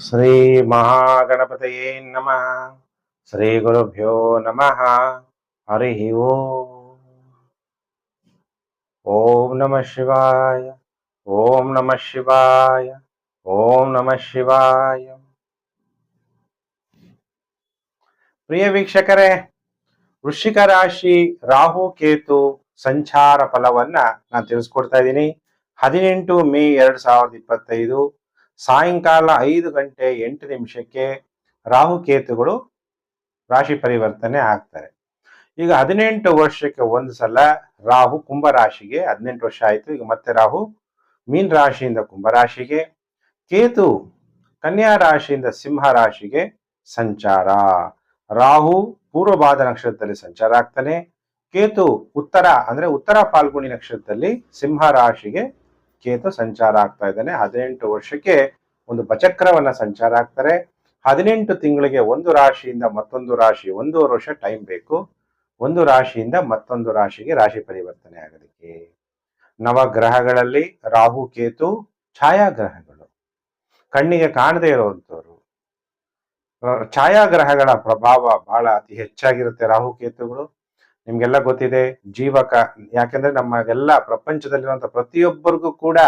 ಶ್ರೀ ಮಹಾಗಣಪತಯೇ ನಮಃ ಶ್ರೀ ಗುರುಭ್ಯೋ ನಮಃ ಹರಿ ಓಂ ನಮಃ ಶಿವಾಯ ಓಂ ನಮಃ ಶಿವಾಯ ಓಂ ನಮಃ ಶಿವಾಯ ಪ್ರಿಯ ವೀಕ್ಷಕರೇ ವೃಶ್ಚಿಕ ರಾಶಿ ರಾಹು ಕೇತು ಸಂಚಾರ ಫಲವನ್ನ ನಾನು ತಿಳಿಸ್ಕೊಡ್ತಾ ಇದ್ದೀನಿ. ಹದಿನೆಂಟು ಮೇ ಎರಡ್ ಸಾವಿರದ ಇಪ್ಪತ್ತೈದು. ಸಾಯಂಕಾಲ ಐದು ಗಂಟೆ ಎಂಟು ನಿಮಿಷಕ್ಕೆ ರಾಹು ಕೇತುಗಳು ರಾಶಿ ಪರಿವರ್ತನೆ ಆಗ್ತಾರೆ. ಈಗ ಹದಿನೆಂಟು ವರ್ಷಕ್ಕೆ ಒಂದು ಸಲ ರಾಹು ಕುಂಭ ರಾಶಿಗೆ ಹದಿನೆಂಟು ವರ್ಷ ಆಯಿತು. ಈಗ ಮತ್ತೆ ರಾಹು ಮೀನ್ ರಾಶಿಯಿಂದ ಕುಂಭ ರಾಶಿಗೆ, ಕೇತು ಕನ್ಯಾ ರಾಶಿಯಿಂದ ಸಿಂಹ ರಾಶಿಗೆ ಸಂಚಾರ. ರಾಹು ಪೂರ್ವಭಾದ ನಕ್ಷತ್ರದಲ್ಲಿ ಸಂಚಾರ ಆಗ್ತಾನೆ. ಕೇತು ಉತ್ತರ ಅಂದ್ರೆ ಉತ್ತರ ಪಾಲ್ಗುಣಿ ನಕ್ಷತ್ರದಲ್ಲಿ ಸಿಂಹ ರಾಶಿಗೆ ಕೇತು ಸಂಚಾರ ಆಗ್ತಾ ಇದ್ದಾನೆ. ಹದಿನೆಂಟು ವರ್ಷಕ್ಕೆ ಒಂದು ಬಚಕ್ರವನ್ನ ಸಂಚಾರ ಆಗ್ತಾರೆ. ಹದಿನೆಂಟು ತಿಂಗಳಿಗೆ ಒಂದು ರಾಶಿಯಿಂದ ಮತ್ತೊಂದು ರಾಶಿ ಒಂದೂವರೆ ವರ್ಷ ಟೈಮ್ ಬೇಕು. ಒಂದು ರಾಶಿಯಿಂದ ಮತ್ತೊಂದು ರಾಶಿಗೆ ರಾಶಿ ಪರಿವರ್ತನೆ ಆಗೋದಕ್ಕೆ ನವಗ್ರಹಗಳಲ್ಲಿ ರಾಹು, ಕೇತು, ಛಾಯಾಗ್ರಹಗಳು. ಕಣ್ಣಿಗೆ ಕಾಣದೇ ಇರುವಂಥವ್ರು. ಛಾಯಾಗ್ರಹಗಳ ಪ್ರಭಾವ ಬಹಳ ಅತಿ ಹೆಚ್ಚಾಗಿರುತ್ತೆ ರಾಹು, ಕೇತುಗಳು. ನಿಮ್ಗೆಲ್ಲ ಗೊತ್ತಿದೆ, ಜೀವಕ, ಯಾಕೆಂದ್ರೆ ನಮಗೆಲ್ಲ ಪ್ರಪಂಚದಲ್ಲಿರುವಂತ ಪ್ರತಿಯೊಬ್ಬರಿಗೂ ಕೂಡ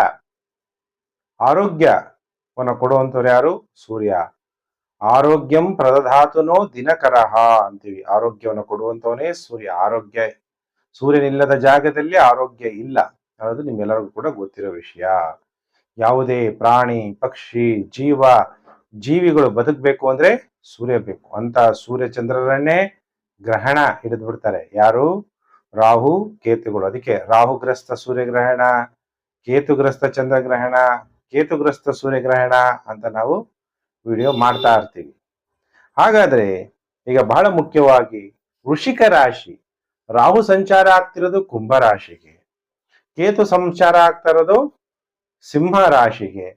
ಆರೋಗ್ಯವನ್ನು ಕೊಡುವಂಥವ್ರು ಯಾರು? ಸೂರ್ಯ. ಆರೋಗ್ಯಂ ಪ್ರದಧಾತುನೋ ದಿನಕರಹ ಅಂತೀವಿ. ಆರೋಗ್ಯವನ್ನು ಕೊಡುವಂತವನೇ ಸೂರ್ಯ. ಆರೋಗ್ಯ, ಸೂರ್ಯನಿಲ್ಲದ ಜಾಗದಲ್ಲಿ ಆರೋಗ್ಯ ಇಲ್ಲ ಅನ್ನೋದು ನಿಮ್ಗೆಲ್ಲರಿಗೂ ಕೂಡ ಗೊತ್ತಿರೋ ವಿಷಯ. ಯಾವುದೇ ಪ್ರಾಣಿ, ಪಕ್ಷಿ, ಜೀವ, ಜೀವಿಗಳು ಬದುಕಬೇಕು ಅಂದ್ರೆ ಸೂರ್ಯ ಬೇಕು. ಅಂತ ಸೂರ್ಯ ಚಂದ್ರರನ್ನೇ ಗ್ರಹಣ ಹಿಡಿದು ಬಿಡ್ತಾರೆ. ಯಾರು? ರಾಹು, ಕೇತುಗಳು. ಅದಕ್ಕೆ ರಾಹುಗ್ರಸ್ತ ಸೂರ್ಯಗ್ರಹಣ, ಕೇತುಗ್ರಸ್ತ ಚಂದ್ರಗ್ರಹಣ, ಕೇತುಗ್ರಸ್ತ ಸೂರ್ಯಗ್ರಹಣ ಅಂತ ನಾವು ವಿಡಿಯೋ ಮಾಡ್ತಾ ಇರ್ತೀವಿ. ಹಾಗಾದ್ರೆ ಈಗ ಬಹಳ ಮುಖ್ಯವಾಗಿ ವೃಷಿಕ ರಾಶಿ, ರಾಹು ಸಂಚಾರ ಆಗ್ತಿರೋದು ಕುಂಭ ರಾಶಿಗೆ, ಕೇತು ಸಂಚಾರ ಆಗ್ತಾ ಇರೋದು ಸಿಂಹ ರಾಶಿಗೆ.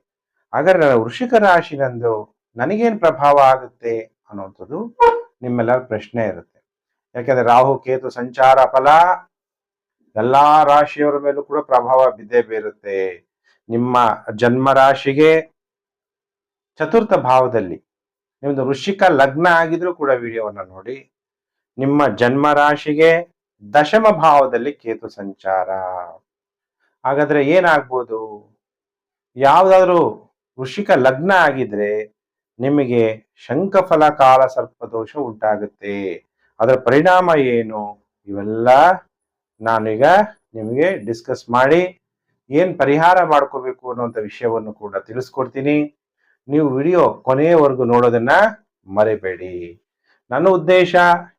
ಹಾಗಾದ್ರೆ ನನ್ನ ವೃಷಿಕ ರಾಶಿ ನಂದು ನನಗೇನ್ ಪ್ರಭಾವ ಆಗುತ್ತೆ ಅನ್ನುವಂಥದ್ದು ನಿಮ್ಮೆಲ್ಲರ ಪ್ರಶ್ನೆ ಇರುತ್ತೆ. ಯಾಕಂದ್ರೆ ರಾಹು, ಕೇತು ಸಂಚಾರ ಫಲ ಎಲ್ಲಾ ರಾಶಿಯವರ ಮೇಲೂ ಕೂಡ ಪ್ರಭಾವ ಬಿದ್ದೇ ಬೀರುತ್ತೆ. ನಿಮ್ಮ ಜನ್ಮ ರಾಶಿಗೆ ಚತುರ್ಥ ಭಾವದಲ್ಲಿ ನಿಮ್ದು ಋಷಿಕ ಲಗ್ನ ಆಗಿದ್ರೂ ಕೂಡ ವಿಡಿಯೋವನ್ನ ನೋಡಿ. ನಿಮ್ಮ ಜನ್ಮ ರಾಶಿಗೆ ದಶಮ ಭಾವದಲ್ಲಿ ಕೇತು ಸಂಚಾರ. ಹಾಗಾದ್ರೆ ಏನಾಗ್ಬೋದು? ಯಾವುದಾದ್ರೂ ಋಷಿಕ ಲಗ್ನ ಆಗಿದ್ರೆ ನಿಮಗೆ ಶಂಖಫಲ ಕಾಲ ಸರ್ಪದೋಷ ಉಂಟಾಗುತ್ತೆ. ಅದರ ಪರಿಣಾಮ ಏನು? ಇವೆಲ್ಲ ನಾನೀಗ ನಿಮಗೆ ಡಿಸ್ಕಸ್ ಮಾಡಿ ಏನು ಪರಿಹಾರ ಮಾಡ್ಕೋಬೇಕು ಅನ್ನುವಂಥ ವಿಷಯವನ್ನು ಕೂಡ ತಿಳಿಸ್ಕೊಡ್ತೀನಿ. ನೀವು ವಿಡಿಯೋ ಕೊನೆಯವರೆಗೂ ನೋಡೋದನ್ನ ಮರಿಬೇಡಿ. ನನ್ನ ಉದ್ದೇಶ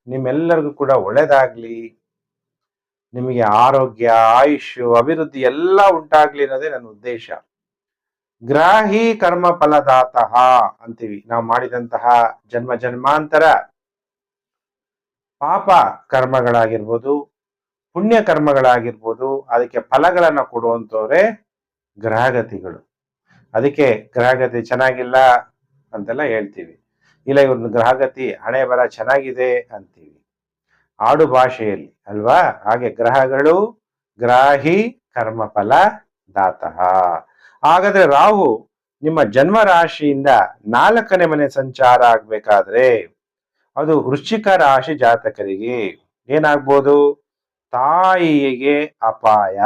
ನಿಮ್ಮೆಲ್ಲರಿಗೂ ಕೂಡ ಒಳ್ಳೇದಾಗ್ಲಿ. ನಿಮಗೆ ಆರೋಗ್ಯ ಆಯುಷ್ ಅಭಿವೃದ್ಧಿ ಎಲ್ಲ ಉಂಟಾಗ್ಲಿ ಅನ್ನೋದೇ ನನ್ನ ಉದ್ದೇಶ. ಗ್ರಾಹಿ ಕರ್ಮ ಫಲದಾತಃ ಅಂತೀವಿ. ನಾವು ಮಾಡಿದಂತಹ ಜನ್ಮ ಜನ್ಮಾಂತರ ಪಾಪ ಕರ್ಮಗಳಾಗಿರ್ಬೋದು, ಪುಣ್ಯ ಕರ್ಮಗಳಾಗಿರ್ಬೋದು, ಅದಕ್ಕೆ ಫಲಗಳನ್ನು ಕೊಡುವಂಥವ್ರೆ ಗ್ರಹಗತಿಗಳು. ಅದಕ್ಕೆ ಗ್ರಹಗತಿ ಚೆನ್ನಾಗಿಲ್ಲ ಅಂತೆಲ್ಲ ಹೇಳ್ತೀವಿ. ಇಲ್ಲ ಇವ್ರ ಗ್ರಹಗತಿ ಹಣೆ ಬರ ಚೆನ್ನಾಗಿದೆ ಅಂತೀವಿ. ಆಡು ಭಾಷೆಯಲ್ಲಿ, ಅಲ್ವಾ? ಹಾಗೆ ಗ್ರಹಗಳು, ಗ್ರಾಹಿ, ಕರ್ಮಫಲ, ದಾತ. ಹಾಗಾದ್ರೆ ರಾಹು ನಿಮ್ಮ ಜನ್ಮ ರಾಶಿಯಿಂದ ನಾಲ್ಕನೇ ಮನೆ ಸಂಚಾರ ಆಗ್ಬೇಕಾದ್ರೆ ಅದು ವೃಶ್ಚಿಕ ರಾಶಿ ಜಾತಕರಿಗೆ ಏನಾಗ್ಬೋದು? ತಾಯಿಗೆ ಅಪಾಯ.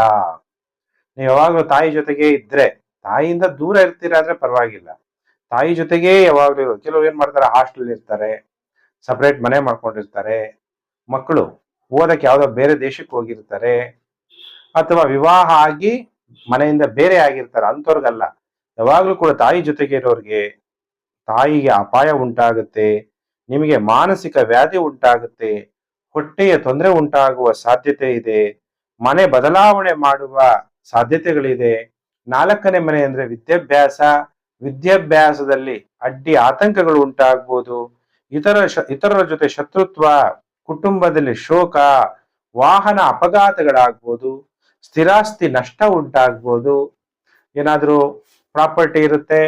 ನೀವು ಯಾವಾಗಲೂ ತಾಯಿ ಜೊತೆಗೆ ಇದ್ರೆ, ತಾಯಿಯಿಂದ ದೂರ ಇರ್ತೀರ ಅಂದ್ರೆ ಪರವಾಗಿಲ್ಲ. ತಾಯಿ ಜೊತೆಗೆ ಯಾವಾಗಲೂ ಕೆಲವರು ಏನ್ ಮಾಡ್ತಾರೆ ಹಾಸ್ಟೆಲ್ ಇರ್ತಾರೆ ಸಪ್ರೇಟ್ ಮನೆ ಮಾಡ್ಕೊಂಡಿರ್ತಾರೆ. ಮಕ್ಕಳು ಓದಕ್ಕೆ ಯಾವ್ದೋ ಬೇರೆ ದೇಶಕ್ಕೆ ಹೋಗಿರ್ತಾರೆ, ಅಥವಾ ವಿವಾಹ ಆಗಿ ಮನೆಯಿಂದ ಬೇರೆ ಆಗಿರ್ತಾರೆ, ಅಂಥವ್ರಿಗಲ್ಲ. ಯಾವಾಗಲೂ ಕೂಡ ತಾಯಿ ಜೊತೆಗೆ ಇರೋರಿಗೆ ತಾಯಿಗೆ ಅಪಾಯ ಉಂಟಾಗುತ್ತೆ. ನಿಮಗೆ ಮಾನಸಿಕ ವ್ಯಾಧಿ ಉಂಟಾಗುತ್ತೆ, ಹೊಟ್ಟೆಯ ತೊಂದರೆ ಉಂಟಾಗುವ ಸಾಧ್ಯತೆ ಇದೆ, ಮನೆ ಬದಲಾವಣೆ ಮಾಡುವ ಸಾಧ್ಯತೆಗಳಿದೆ. ನಾಲ್ಕನೇ ಮನೆ ಅಂದ್ರೆ ವಿದ್ಯಾಭ್ಯಾಸ, ವಿದ್ಯಾಭ್ಯಾಸದಲ್ಲಿ ಅಡ್ಡಿ ಆತಂಕಗಳು ಉಂಟಾಗ್ಬೋದು. ಇತರ ಇತರರ ಜೊತೆ ಶತ್ರುತ್ವ, ಕುಟುಂಬದಲ್ಲಿ ಶೋಕ, ವಾಹನ ಅಪಘಾತಗಳಾಗ್ಬೋದು, ಸ್ಥಿರಾಸ್ತಿ ನಷ್ಟ ಉಂಟಾಗ್ಬೋದು. ಏನಾದ್ರೂ ಪ್ರಾಪರ್ಟಿ ಇರುತ್ತೆ,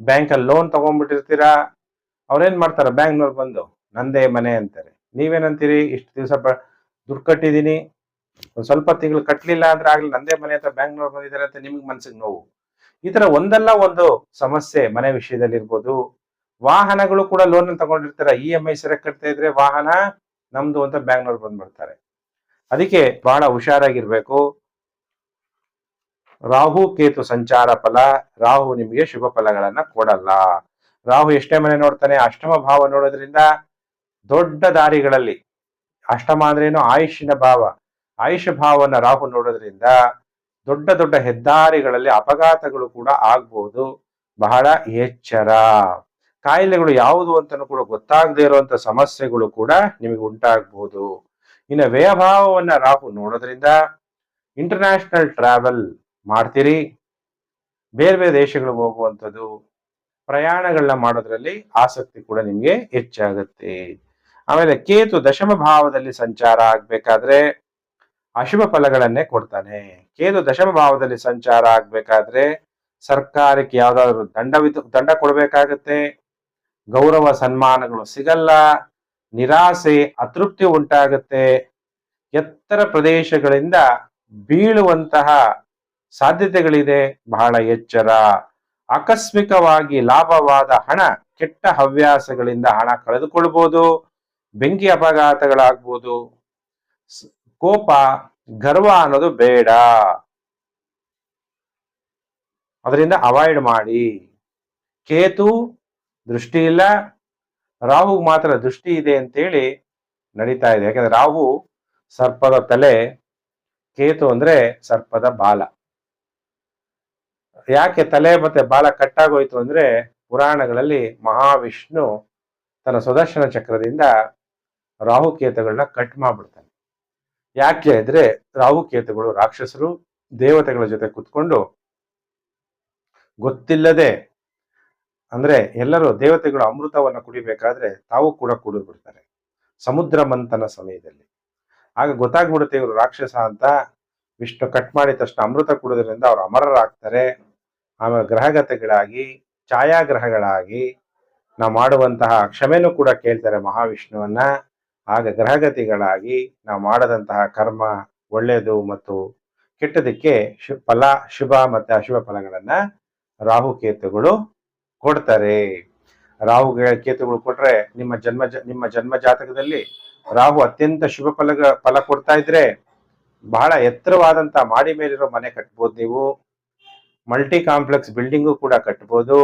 ಬ್ಯಾಂಕಲ್ಲಿ ಲೋನ್ ತಗೊಂಡ್ಬಿಟ್ಟಿರ್ತೀರಾ ಅವ್ರೇನ್ ಮಾಡ್ತಾರೆ? ಬ್ಯಾಂಗ್ಳೂರ್ ಬಂದು, ನಂದೇ ಮನೆ ಅಂತಾರೆ. ನೀವೇನಂತೀರಿ? ಇಷ್ಟು ದಿವಸ ದುಡ್ಡು ಕಟ್ಟಿದೀನಿ ಒಂದ್ ಸ್ವಲ್ಪ ತಿಂಗಳು ಕಟ್ಟಲಿಲ್ಲ ಅಂದ್ರೆ ಆಗ್ಲಿ, ನಂದೇ ಮನೆ ಅಂತ ಬ್ಯಾಂಕ್ನವ್ರು ಬಂದಿದ್ದಾರೆ ಅಂತ ನಿಮ್ಗೆ ಮನ್ಸಿಗೆ ನೋವು. ಈ ತರ ಒಂದಲ್ಲ ಒಂದು ಸಮಸ್ಯೆ ಮನೆ ವಿಷಯದಲ್ಲಿ ಇರ್ಬೋದು ವಾಹನಗಳು ಕೂಡ ಲೋನ್ ತಗೊಂಡಿರ್ತಾರೆ, ಇ ಎಂ ಐ ಸರಿಯಾಗಿ ಕಟ್ತಾ ಇದ್ರೆ ವಾಹನ ನಮ್ದು ಅಂತ ಬ್ಯಾಂಗ್ಳೂರ್ ಬಂದ್ಬಿಡ್ತಾರೆ. ಅದಕ್ಕೆ ಬಹಳ ಹುಷಾರಾಗಿರ್ಬೇಕು. ರಾಹು ಕೇತು ಸಂಚಾರ ಫಲ, ರಾಹು ನಿಮಗೆ ಶುಭ ಫಲಗಳನ್ನ ಕೊಡಲ್ಲ. ರಾಹು ಎಷ್ಟೇ ಮನೆ ನೋಡ್ತಾನೆ, ಅಷ್ಟಮ ಭಾವ ನೋಡೋದ್ರಿಂದ ದೊಡ್ಡ ದಾರಿಗಳಲ್ಲಿ, ಅಷ್ಟಮ ಅಂದ್ರೇನು ಆಯುಷಿನ ಭಾವ. ಆಯುಷ ಭಾವನ ರಾಹು ನೋಡೋದ್ರಿಂದ ದೊಡ್ಡ ದೊಡ್ಡ ಹೆದ್ದಾರಿಗಳಲ್ಲಿ ಅಪಘಾತಗಳು ಕೂಡ ಆಗ್ಬಹುದು ಬಹಳ ಎಚ್ಚರ. ಕಾಯಿಲೆಗಳು ಯಾವುದು ಅಂತಲೂ ಕೂಡ ಗೊತ್ತಾಗದೇ ಇರುವಂತ ಸಮಸ್ಯೆಗಳು ಕೂಡ ನಿಮಗೆ ಉಂಟಾಗಬಹುದು ಇನ್ನು ವ್ಯಯಭಾವವನ್ನ ರಾಹು ನೋಡೋದ್ರಿಂದ ಇಂಟರ್ನ್ಯಾಷನಲ್ ಟ್ರಾವೆಲ್ ಮಾಡ್ತೀರಿ. ಬೇರೆ ಬೇರೆ ದೇಶಗಳಿಗೆ ಹೋಗುವಂಥದ್ದು ಪ್ರಯಾಣಗಳನ್ನ ಮಾಡೋದ್ರಲ್ಲಿ ಆಸಕ್ತಿ ಕೂಡ ನಿಮಗೆ ಹೆಚ್ಚಾಗುತ್ತೆ ಆಮೇಲೆ ಕೇತು ದಶಮ ಭಾವದಲ್ಲಿ ಸಂಚಾರ ಆಗ್ಬೇಕಾದ್ರೆ ಅಶುಭ ಫಲಗಳನ್ನೇ ಕೊಡ್ತಾನೆ. ಕೇತು ದಶಮ ಭಾವದಲ್ಲಿ ಸಂಚಾರ ಆಗ್ಬೇಕಾದ್ರೆ ಸರ್ಕಾರಕ್ಕೆ ಯಾವ್ದಾದ್ರು ದಂಡವಿದ್ದು ದಂಡ ಕೊಡಬೇಕಾಗತ್ತೆ. ಗೌರವ ಸನ್ಮಾನಗಳು ಸಿಗಲ್ಲ. ನಿರಾಸೆ, ಅತೃಪ್ತಿ ಉಂಟಾಗುತ್ತೆ. ಎತ್ತರ ಪ್ರದೇಶಗಳಿಂದ ಬೀಳುವಂತಹ ಸಾಧ್ಯತೆಗಳಿದೆ. ಬಹಳ ಎಚ್ಚರ. ಆಕಸ್ಮಿಕವಾಗಿ ಲಾಭವಾದ ಹಣ, ಕೆಟ್ಟ ಹವ್ಯಾಸಗಳಿಂದ ಹಣ ಕಳೆದುಕೊಳ್ಬೋದು, ಬೆಂಕಿ ಅಪಘಾತಗಳಾಗ್ಬೋದು ಕೋಪ, ಗರ್ವ ಅನ್ನೋದು ಬೇಡ. ಅದರಿಂದ ಅವಾಯ್ಡ್ ಮಾಡಿ. ಕೇತು, ದೃಷ್ಟಿ ಇಲ್ಲ. ರಾಹು ಮಾತ್ರ ದೃಷ್ಟಿ ಇದೆ ಅಂತೇಳಿ ನಡೀತಾ ಇದೆ. ಯಾಕಂದ್ರೆ ರಾಹು ಸರ್ಪದ ತಲೆ, ಕೇತು ಅಂದ್ರೆ ಸರ್ಪದ ಬಾಲ. ಯಾಕೆ ತಲೆ ಮತ್ತೆ ಬಾಲ ಕಟ್ಟಾಗೋಯ್ತು ಅಂದ್ರೆ ಪುರಾಣಗಳಲ್ಲಿ ಮಹಾವಿಷ್ಣು ತನ್ನ ಸುದರ್ಶನ ಚಕ್ರದಿಂದ ರಾಹುಕೇತುಗಳನ್ನ ಕಟ್ ಮಾಡ್ಬಿಡ್ತಾನೆ. ಯಾಕೆ ಅಂದ್ರೆ ರಾಹುಕೇತುಗಳು ರಾಕ್ಷಸರು, ದೇವತೆಗಳ ಜೊತೆ ಕುತ್ಕೊಂಡು ಗೊತ್ತಿಲ್ಲದೆ ಅಂದ್ರೆ ಎಲ್ಲರೂ ದೇವತೆಗಳು ಅಮೃತವನ್ನು ಕುಡಿಬೇಕಾದ್ರೆ ತಾವು ಕೂಡ ಕುಡಿದು ಬಿಡ್ತಾರೆ ಸಮುದ್ರ ಮಂಥನ ಸಮಯದಲ್ಲಿ. ಆಗ ಗೊತ್ತಾಗ್ಬಿಡುತ್ತೆ ಇವರು ರಾಕ್ಷಸ ಅಂತ. ವಿಷ್ಣು ಕಟ್ ಮಾಡಿದ ತಕ್ಷಣ ಅಮೃತ ಕುಡಿದ್ರಿಂದ ಅವ್ರು ಅಮರರಾಗ್ತಾರೆ. ಆಮೇಲೆ ಗ್ರಹಗತಗಳಾಗಿ, ಛಾಯಾಗ್ರಹಗಳಾಗಿ ನಾವು ಮಾಡುವಂತಹ ಕ್ಷಮೆನೂ ಕೂಡ ಕೇಳ್ತಾರೆ ಮಹಾವಿಷ್ಣುವನ್ನ. ಆಗ ಗ್ರಹಗತಿಗಳಾಗಿ ನಾವು ಮಾಡದಂತಹ ಕರ್ಮ ಒಳ್ಳೆಯದು ಮತ್ತು ಕೆಟ್ಟದಕ್ಕೆ ಶು, ಫಲ, ಶುಭ ಮತ್ತೆ ಅಶುಭ ಫಲಗಳನ್ನ ರಾಹು ಕೇತುಗಳು ಕೊಡ್ತಾರೆ. ರಾಹು ಕೇತುಗಳು ಕೊಟ್ರೆ ನಿಮ್ಮ ಜನ್ಮ ನಿಮ್ಮ ಜನ್ಮ ಜಾತಕದಲ್ಲಿ ರಾಹು ಅತ್ಯಂತ ಶುಭ ಫಲ ಫಲ ಕೊಡ್ತಾ ಇದ್ರೆ ಬಹಳ ಎತ್ತರವಾದಂತ ಮಾಡಿ ಮೇಲಿರೋ ಮನೆ ಕಟ್ಬೋದು ನೀವು. ಮಲ್ಟಿ ಕಾಂಪ್ಲೆಕ್ಸ್ ಬಿಲ್ಡಿಂಗು ಕೂಡ ಕಟ್ಬೋದು.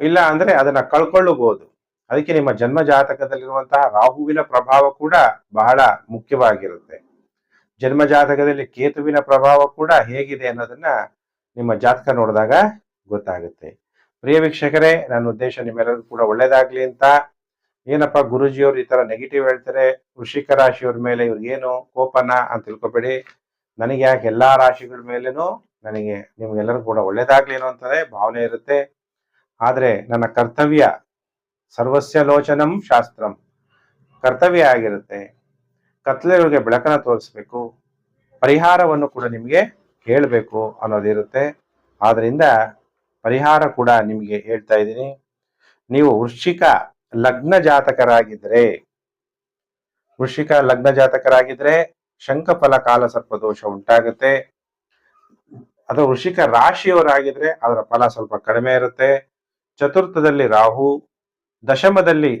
ಇಲ್ಲ ಅಂದ್ರೆ ಅದನ್ನ ಕಳ್ಕೊಳ್ಳಬಹುದು. ಅದಕ್ಕೆ ನಿಮ್ಮ ಜನ್ಮ ಜಾತಕದಲ್ಲಿರುವಂತಹ ರಾಹುವಿನ ಪ್ರಭಾವ ಕೂಡ ಬಹಳ ಮುಖ್ಯವಾಗಿರುತ್ತೆ. ಜನ್ಮ ಜಾತಕದಲ್ಲಿ ಕೇತುವಿನ ಪ್ರಭಾವ ಕೂಡ ಹೇಗಿದೆ ಅನ್ನೋದನ್ನ ನಿಮ್ಮ ಜಾತಕ ನೋಡಿದಾಗ ಗೊತ್ತಾಗುತ್ತೆ. ಪ್ರಿಯ ವೀಕ್ಷಕರೇ, ನನ್ನ ಉದ್ದೇಶ ನಿಮ್ಮೆಲ್ಲರಿಗೂ ಕೂಡ ಒಳ್ಳೇದಾಗ್ಲಿ ಅಂತ. ಏನಪ್ಪ ಗುರುಜಿಯವರು ಈ ತರ ನೆಗೆಟಿವ್ ಹೇಳ್ತಾರೆ? ವೃಷಿಕ ರಾಶಿಯವ್ರ ಮೇಲೆ ಇವ್ರಿಗೇನು ಕೋಪನ ಅಂತ ತಿಳ್ಕೊಬೇಡಿ. ನನಗೆ ಯಾಕೆ ಎಲ್ಲಾ ರಾಶಿಗಳ ಮೇಲೇನು ನನಗೆ ನಿಮ್ಗೆಲ್ಲರೂ ಕೂಡ ಒಳ್ಳೇದಾಗ್ಲಿ ಅಂತಾರೆ ಭಾವನೆ ಇರುತ್ತೆ. ಆದರೆ ನನ್ನ ಕರ್ತವ್ಯ ಸರ್ವಸ್ಯ ಲೋಚನಂ ಶಾಸ್ತ್ರಂ. ಕರ್ತವ್ಯ ಆಗಿರುತ್ತೆ. ಕತ್ಲೆಗಳಿಗೆ ಬೆಳಕನ್ನ ತೋರಿಸ್ಬೇಕು. ಪರಿಹಾರವನ್ನು ಕೂಡ ನಿಮಗೆ ಹೇಳಬೇಕು ಅನ್ನೋದಿರುತ್ತೆ. ಆದ್ರಿಂದ ಪರಿಹಾರ ಕೂಡ ನಿಮಗೆ ಹೇಳ್ತಾ ಇದ್ದೀನಿ. ನೀವು ವೃಶ್ಚಿಕ ಲಗ್ನ ಜಾತಕರಾಗಿದ್ರೆ, ವೃಶ್ಚಿಕ ಲಗ್ನ ಜಾತಕರಾಗಿದ್ರೆ ಶಂಖಫಲ ಕಾಲ ಸರ್ಪ ದೋಷ ಉಂಟಾಗುತ್ತೆ. ಅಥವಾ ವೃಷಿಕ ರಾಶಿಯವರಾಗಿದ್ರೆ ಅದರ ಫಲ ಸ್ವಲ್ಪ ಕಡಿಮೆ ಇರುತ್ತೆ. ಚತುರ್ಥದಲ್ಲಿ ರಾಹು, ದಶಮದಲ್ಲಿ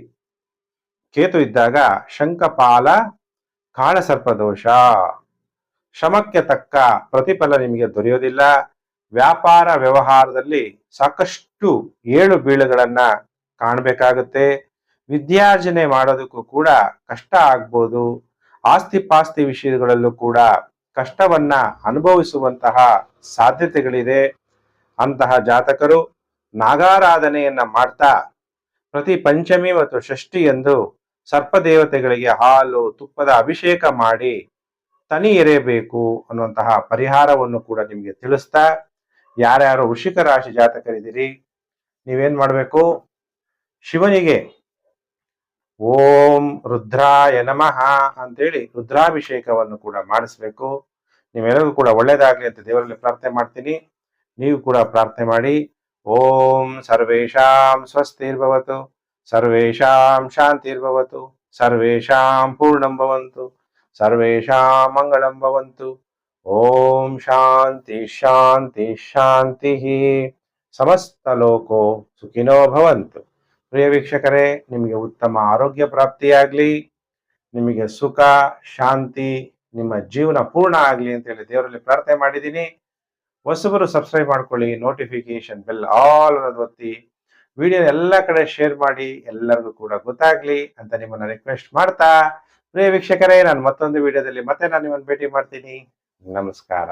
ಕೇತು ಇದ್ದಾಗ ಶಂಕಪಾಲ ಕಾಳಸರ್ಪ ದೋಷ. ಶ್ರಮಕ್ಕೆ ತಕ್ಕ ಪ್ರತಿಫಲ ನಿಮಗೆ ದೊರೆಯೋದಿಲ್ಲ. ವ್ಯಾಪಾರ ವ್ಯವಹಾರದಲ್ಲಿ ಸಾಕಷ್ಟು ಏಳು ಬೀಳುಗಳನ್ನ ಕಾಣಬೇಕಾಗುತ್ತೆ. ವಿದ್ಯಾರ್ಜನೆ ಮಾಡೋದಕ್ಕೂ ಕೂಡ ಕಷ್ಟ ಆಗ್ಬೋದು. ಆಸ್ತಿ ಪಾಸ್ತಿ ವಿಷಯಗಳಲ್ಲೂ ಕೂಡ ಕಷ್ಟವನ್ನ ಅನುಭವಿಸುವಂತಹ ಸಾಧ್ಯತೆಗಳಿದೆ. ಅಂತಹ ಜಾತಕರು ನಾಗಾರಾಧನೆಯನ್ನ ಮಾಡ್ತಾ ಪ್ರತಿ ಪಂಚಮಿ ಮತ್ತು ಷಷ್ಠಿಯಂದು ಸರ್ಪದೇವತೆಗಳಿಗೆ ಹಾಲು, ತುಪ್ಪದ ಅಭಿಷೇಕ ಮಾಡಿ ತನಿ ಎರೆಯಬೇಕು ಅನ್ನುವಂತಹ ಪರಿಹಾರವನ್ನು ಕೂಡ ನಿಮಗೆ ತಿಳಿಸ್ತಾ ಯಾರ್ಯಾರು ವೃಷಿಕ ರಾಶಿ ಜಾತಕರಿದ್ದೀರಿ, ನೀವೇನ್ ಮಾಡಬೇಕು? ಶಿವನಿಗೆ ಓಂ ರುದ್ರಾಯ ನಮಃ ಅಂತೇಳಿ ರುದ್ರಾಭಿಷೇಕವನ್ನು ಕೂಡ ಮಾಡಿಸ್ಬೇಕು. ನೀವೆಲ್ಲರಿಗೂ ಕೂಡ ಒಳ್ಳೇದಾಗ್ಲಿ ಅಂತ ದೇವರಲ್ಲಿ ಪ್ರಾರ್ಥನೆ ಮಾಡ್ತೀನಿ. ನೀವು ಕೂಡ ಪ್ರಾರ್ಥನೆ ಮಾಡಿ. ಓಂ ಸರ್ವೇಷಾಂ ಸ್ವಸ್ತಿರ್ಭವತು, ಸರ್ವೇಷಾಂ ಶಾಂತಿರ್ಭವತು, ಸರ್ವೇಷಾಂ ಪೂರ್ಣಂ ಭವಂತು, ಸರ್ವೇಷಾಂ ಮಂಗಳಂ ಭವಂತು. ಓಂ ಶಾಂತಿ ಶಾಂತಿ ಶಾಂತಿ. ಸಮಸ್ತ ಲೋಕೋ ಸುಖಿನೋ ಭವಂತು. ಪ್ರಿಯ ವೀಕ್ಷಕರೇ, ನಿಮಗೆ ಉತ್ತಮ ಆರೋಗ್ಯ ಪ್ರಾಪ್ತಿಯಾಗಲಿ, ನಿಮಗೆ ಸುಖ, ಶಾಂತಿ, ನಿಮ್ಮ ಜೀವನ ಪೂರ್ಣ ಆಗಲಿ ಅಂತ ಹೇಳಿ ದೇವರಲ್ಲಿ ಪ್ರಾರ್ಥನೆ ಮಾಡಿದ್ದೀನಿ. ಹೊಸಬರು ಸಬ್ಸ್ಕ್ರೈಬ್ ಮಾಡ್ಕೊಳ್ಳಿ ನೋಟಿಫಿಕೇಶನ್ ಬೆಲ್ ಆಲ್ ಅನ್ನೋದು ಒತ್ತಿ ವಿಡಿಯೋ ಎಲ್ಲ ಕಡೆ ಶೇರ್ ಮಾಡಿ, ಎಲ್ಲರಿಗೂ ಕೂಡ ಗೊತ್ತಾಗ್ಲಿ ಅಂತ ನಿಮ್ಮನ್ನ ರಿಕ್ವೆಸ್ಟ್ ಮಾಡ್ತಾ, ಪ್ರಿಯ ವೀಕ್ಷಕರೇ, ನಾನು ಮತ್ತೊಂದು ವಿಡಿಯೋದಲ್ಲಿ ಮತ್ತೆ ನಾನು ನಿಮ್ಮನ್ನು ಭೇಟಿ ಮಾಡ್ತೀನಿ. ನಮಸ್ಕಾರ.